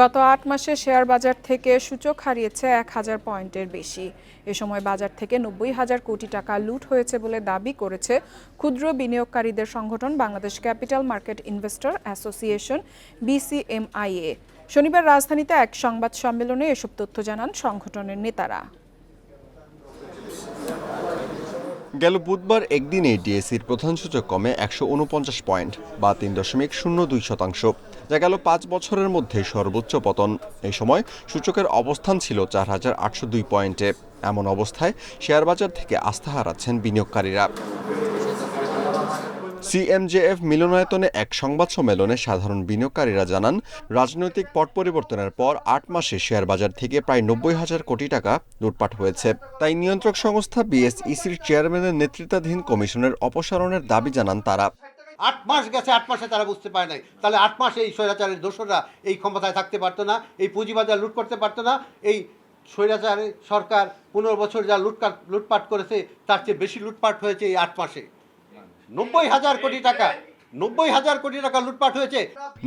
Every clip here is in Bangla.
গত আট মাসে শেয়ার বাজার থেকে সূচক হারিয়েছে এক হাজার পয়েন্টের বেশি। এ সময় বাজার থেকে নব্বই হাজার কোটি টাকা লুট হয়েছে বলে দাবি করেছে ক্ষুদ্র বিনিয়োগকারীদের সংগঠন Bangladesh capital market investor association, BCMIA. শনিবার রাজধানীতে এক সংবাদ সম্মেলনে এসব তথ্য জানান সংগঠনের নেতারা। গেল বুধবার একদিনে ডিএসির প্রধান সূচক কমে একশো উনপঞ্চাশ পয়েন্ট বা তিন দশমিক শূন্য দুই শতাংশ, যা গেল পাঁচ বছরের মধ্যে সর্বোচ্চ পতন। এই সময় সূচকের অবস্থান ছিল চার হাজার আটশো দুই পয়েন্টে। এমন অবস্থায় শেয়ার বাজার থেকে আস্থা হারাচ্ছেন বিনিয়োগকারীরা। সিএমজেএফ মিলনায়তনে এক সংবাদ সম্মেলনে সাধারণ বিনিয়োগকারীরা জানান, রাজনৈতিক পট পরিবর্তনের পর আট মাসে শেয়ার বাজার থেকে প্রায় নব্বই হাজার কোটি টাকা লুটপাট হয়েছে। তাই নিয়ন্ত্রক সংস্থা বিএসইসির চেয়ারম্যানের নেতৃত্বাধীন কমিশনের অপসারণের দাবি জানান তারা। আট মাস গেছে, আট মাসে তারা বুঝতে পারে নাই। তাহলে আট মাসে এই স্বৈরাচারের দোষরা এই ক্ষমতায় থাকতে পারতো না, এই পুঁজিবাজার লুট করতে পারতো না, এই স্বৈরাচারের সরকার পনেরো বছর যা লুটপাট লুটপাট করেছে, তার চেয়ে বেশি লুটপাট হয়েছে এই আট মাসে। নব্বই হাজার কোটি টাকা নব্বই হাজার কোটি টাকা লুটপাট হয়েছে।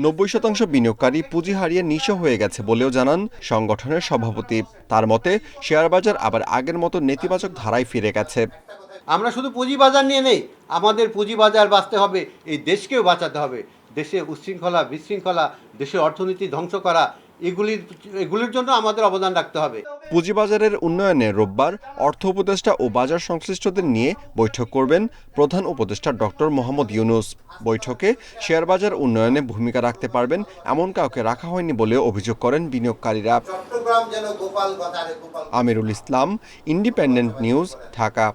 নব্বই শতাংশ বিনিয়োগকারী পুঁজি হারিয়ে নিঃস্ব হয়ে গেছে বলেও জানান সংগঠনের সভাপতি। তার মতে শেয়ার বাজার আবার আগের মতো নেতিবাচক ধারায় ফিরে গেছে। আমরা শুধু পুঁজিবাজার নিয়ে নেই আমাদের পুঁজিবাজার বাঁচতে হবে এই দেশকেও বাঁচাতে হবে। দেশে উচ্ছৃঙ্খলা বিশৃঙ্খলা দেশের অর্থনীতি ধ্বংস করা এগুলির এগুলির জন্য আমাদের অবদান রাখতে হবে। পুঁজিবাজারের উন্নয়নে রোববার অর্থ উপদেষ্টা ও বাজার সংশ্লিষ্টদের নিয়ে বৈঠক করবেন প্রধান উপদেষ্টা ডক্টর মোহাম্মদ ইউনুস। বৈঠকে শেয়ার বাজার উন্নয়নে ভূমিকা রাখতে পারবেন এমন কাউকে রাখা হয়নি বলেও অভিযোগ করেন বিনিয়োগকারীরা। Amirul Islam independent news Dhaka.